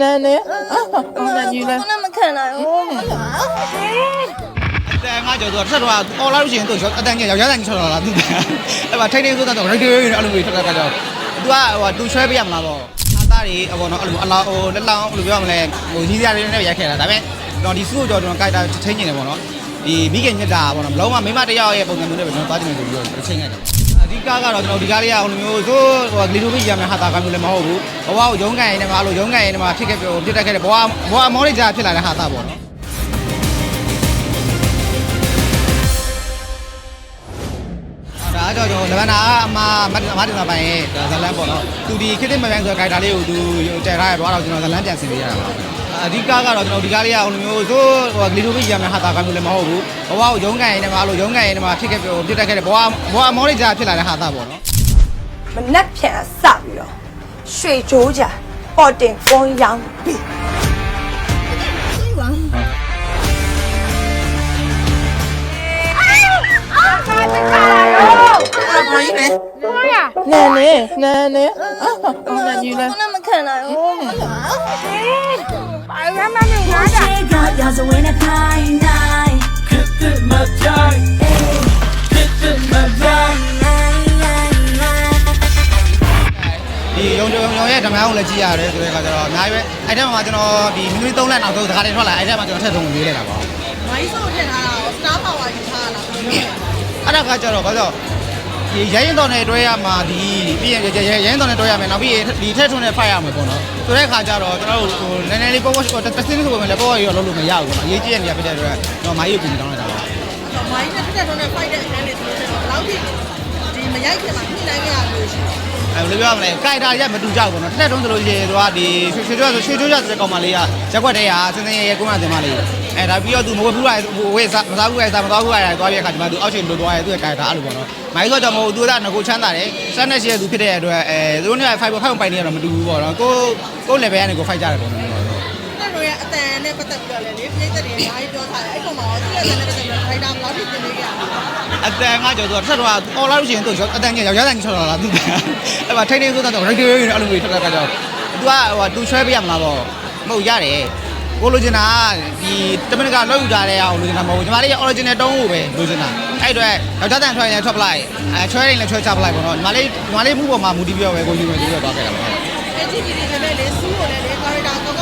နန်းနေအော်နန်းကြီးလဲခုနမခံနိုင်ဘူးအတန်ငါကြော်သူကထက်တော့အော်လာလို့ရှိရင်သူအတန်ကြီးယောက်ျားတန်ကြီးထွက်လာတာသူအဲ့မှာထိုင်နေဆိုတာတော့ရိုက်တယ်အဲ့လိုမျိုးထက်ကကြောသူကဟိုတူဆွဲပေးရမလားပေါ့အသားတွေအပေါ်တော့အဲ့လိုအလားဟိုလက်လောင်းဘယ်လိုပြောမလဲဟိုကြီးစရာတွေနဲ့ရိုက်ခဲ့တာဒါပေမဲ့တော့ဒီစုကိုကြော်ကျွန်တော်ကြိုက်တာချင်းနေတယ်ပေါ့နော်ဒီမိခင်မြတ်တာပေါ့နော်ဘလုံးမမိမတယောက်ရဲ့ပုံစံမျိုးနဲ့ပဲကျွန်တော်သွားကြည့်နေတယ်ပြီးတော့ချင်းခဲ့တယ်အဓိ ကကတော့ကျွန်တော်ဒီကားလေးကဟိုလိုမျိုးသို့ဟိုဂလီလိုပြီးရမယ်ဟာတာကမျိုးလည်းမဟုတ်ဘူးဘဝကိုရုန်းကန်ရင်းနဲ့မှအဲ့လိုရုန်းကန်ရင်းနဲ့မှဖြစ်ခဲ့ပြဖြစ်တတ်ခဲ့တဲ့ဘဝဘဝမောလေးကြားဖြစ်လာတဲ့ဟာတာပေါ့နော်ဒါကြောင့်ကျွန်တော်လဘနာအမမတ်မတ်တင်တာပိုင်ရဲ့ဇလန်ပေါ့နော်သူဒီခစ်တစ်မပြန်ဆိုတဲ့ gaita လေးကိုသူတဲထားရတော့တော့ကျွန်တော်ဇလန်ပြန်ဆင်ပေးရတာပါ အဓိကကတော့ကျွန်တော်ဒီကားလေးကဟိုလိုမျိုးသို့ဟိုဂလီလိုပြီးရမယ်ဟာတာကမျိုးလည်းမဟုတ်ဘူးဘဝကိုရုန်းကန်ရင်းနဲ့မှအဲ့လိုရုန်းကန်ရင်းနဲ့မှဖြစ်ခဲ့ပြဖြစ်တတ်ခဲ့တဲ့ဘဝဘဝမောလေးကြားဖြစ်လာတဲ့ဟာတာပေါ့နော်မနက်ဖြန်စပြီးတော့ရွှေကြိုးကြပေါ်တင်ကုန်းရောင်းပြီ နန်းနေနန်းနေအော်နန်းကြီးလဲခုနမခံနိုင်ဘူး got yours when I find night. Get it my time. Get it my time. ဒီရုံရုံရုံရဲ့ဓမ္မအောင်လည်းကြည့်ရတယ်ဆိုတဲ့အခါကျတော့အများကြီးပဲအဲ့ထဲမှာကျွန်တော်ဒီမိနစ်3လနောက်ဆုံးစကားတွေထွက်လာအဲ့ထဲမှာကျွန်တော်ထည့်ဆုံးရေးလိုက်တာပေါ့ မိုင်းဆိုထည့်ထားတာကို star power ယူထားတာဘယ်လိုလဲအဲ့ဒါကကြတော့ဘာလို့ဒီ ရရင်တော်နဲ့တွဲရမှာဒီပြီးရင်ရရင်တော်နဲ့တွဲရမယ်နောက်ပြီးဒီထက်ထွန်းနဲ့ဖိုက်ရမယ်ပေါ့နော်ဆိုတဲ့ခါကျတော့ကျွန်တော်တို့ဟိုနည်းနည်းလေးပေါ့ပေါ့တက်စင်းဆိုပေမဲ့လည်းပေါ့ပေါ့ရောလုံးလို့မရဘူးပေါ့နော်အရေးကြီးတဲ့နေရာဖြစ်တဲ့အတွက်တော့မိုင်းရုပ်ပြင်တောင်းလိုက်တာပါဆိုမိုင်းနဲ့တက်တက်တော့နဲ့ fight တဲ့အခန်းတွေဆိုလို့ရှိရင်ဘယ်လောက်ထိဒီမရိုက်ခင်မှာညှိနှိုင်းခဲ့ရလို့ရှိတယ် အဲဘယ်လိုပြောရမလဲကြိုက်တာရက်မတူကြဘူးပေါ့နော်တက်တုံးဆိုလို့ရှိရင်သူကဒီရွှေရွှေကျွတ်ရွှေကျွတ်ဆိုတဲ့ကောင်မလေးကရက်ွက်တဲ့ဟာစင်းစင်းရဲရဲကိုမတင်မလေးအဲဒါပြီးတော့သူမဝယ်ဘူးလားဝယ်စားမစားဘူးလားစားမစားဘူးလားသွားပြီးအခါကျမှသူအောက်ချိန်လိုသွားရဲသူကကြိုက်တာအဲ့လိုပေါ့နော်မိုင်းဆိုတော့မဟုတ်သူကငကိုချမ်းသာတယ်စမ်းနေရှိရသူဖြစ်တဲ့အတွက်အဲသူတို့နဲ့5 5ပိုင်နေရတော့မတူဘူးပေါ့နော်ကိုကို level ကနေကို fight ကြတယ်ပေါ့နော် တက်တော့ရဲ့အတန်နဲ့ပတ်သက်ပြီးတော့လည်းလေပြိသက်တွေအများကြီးပြောထားတယ်အဲ့ကောင်မှာသူ့ရဲ့အတန်နဲ့ပတ်သက်ပြီးတော့ fighter ဘယ်လောက်ထိသင်ပေးခဲ့ရလဲအတန်ကကြော်သူကထက်တော့အော်လာလို့ရှိရင်သူအတန်ကြီးယောက်ျားတန်ကြီးထွက်လာတာသူအဲ့မှာထိုင်နေဆိုတာတော့ရိုက်တယ်အဲ့လိုမျိုးထက်ကကြော်သူကဟိုတူဆွဲပေးရမလားပေါ့မဟုတ်ရတယ်ကိုလိုချင်တာဒီတမင်ကလောက်ယူထားတဲ့အောင်လိုချင်တာမဟုတ်ဘူးညီမလေး original တုံးကိုပဲလိုချင်တာအဲ့အတွက်ယောက်ျားတန်ထွက်ရင်ထွက်ပလိုက်အဲချွဲရင်လည်းချွဲချပလိုက်ပေါ့နော်ညီမလေးညီမလေးမှုပေါ်မှာမူတည်ပြီးတော့ပဲကိုယူမယ်ပြီးတော့သွားခဲ့တာပေါ့အဲ့ဒီဒီတွေနဲ့လေစူးကိုလည်းလေ character ကော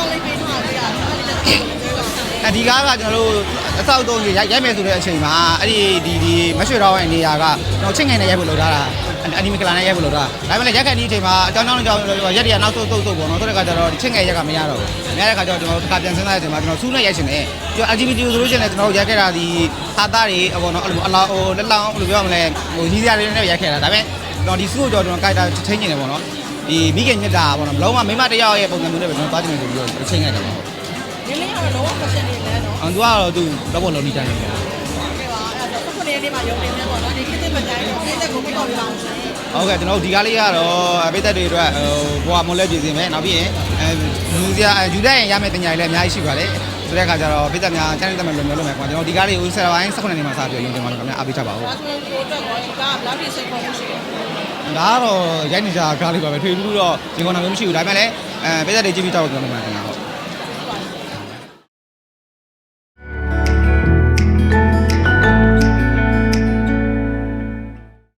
ဒီကားကကျွန်တော်တို့အဆောက်တုံးကြီးရိုက်ရိုက်မယ်ဆိုတဲ့အချိန်မှာအဲ့ဒီဒီဒီမရွှေတော်ရဲ့နေရာကကျွန်တော်ချင်းငယ်နဲ့ရိုက်ဖို့လုပ်ထားတာအနီမကလာနဲ့ရိုက်ဖို့လုပ်ထားဒါပေမဲ့ရက်ခက်ဒီအချိန်မှာအကြောင်းကြောင်းကြောင့်ရက်တွေကနောက်ဆုတ်ဆုတ်ဆုတ်ပေါ့နော်ဆိုတဲ့အခါကျတော့ချင်းငယ်ရက်ကမရတော့ဘူးမရတဲ့အခါကျတော့ကျွန်တော်တစ်ခါပြန်စဉ်းစားတဲ့အချိန်မှာကျွန်တော်စူးနဲ့ရိုက်ရှင်တယ်ကျွန်တော် LGBT ဆိုလို့ရှိရင်လည်းကျွန်တော်ရိုက်ခဲ့တာဒီဟာသားတွေပေါ့နော်အဲ့လိုအလားဟိုလက်လောင်းဘယ်လိုပြောမလဲဟိုကြီးစရာတွေနဲ့ရိုက်ခဲ့တာဒါပေမဲ့ကျွန်တော်ဒီစူးကိုကျွန်တော်ကြိုက်တာချင်းနေတယ်ပေါ့နော်ဒီမိခင်မြတ်တာပေါ့နော်ဘလုံးမမိမတယောက်ရဲ့ပုံစံမျိုးနဲ့ပဲကျွန်တော်သွားကြည့်နေပြီးတော့ချင်းခဲ့တယ်ပေါ့ ဒီလေးကတော့လုံးဝ fashion တွေလဲနော်အောင်သူကတော့သူတော့ဘောလုံးနေတိုင်းပဲကဲပါအဲ့တော့ခုနေနေ့မှာရုံနေနေပေါ့နော်ဒီခေတ်သစ်မတိုင်းတော့အဲ့ဒါကိုပြတော့ပြအောင်ရှင်ဟုတ်ကဲ့ကျွန်တော်တို့ဒီကားလေးကတော့အပိသက်တွေအတွက်ဟိုဘွာမွန်လဲပြည်စင်မယ်နောက်ပြီးရင်အဲလူစရာယူတဲ့ရင်ရမယ့်တင်ညာတွေလည်းအများကြီးရှိပါတယ်ဆိုတဲ့အခါကျတော့ပိသက်များချမ်းသာမယ်လို့မျိုးလုပ်မယ်ကွာကျွန်တော်ဒီကားလေးကိုဆက်ပိုင်း18နှစ်မှာစပြီးရုံတင်ပါလို့ခင်ဗျာအားပေးချပါဦးဒါဆိုရင်ကိုအတွက်ကောဒီကဘယ်လောက်ထိစိတ်ခေါ်မှုရှိလဲဒါကတော့ရိုက်နေကြကားလေးပါပဲထွေထူးတော့ဒီကောင်နာမျိုးမရှိဘူးဒါပေမဲ့လည်းအဲပိသက်တွေကြည့်ပြီးတော့ကျွန်တော်လုပ်မှာခင်ဗျာ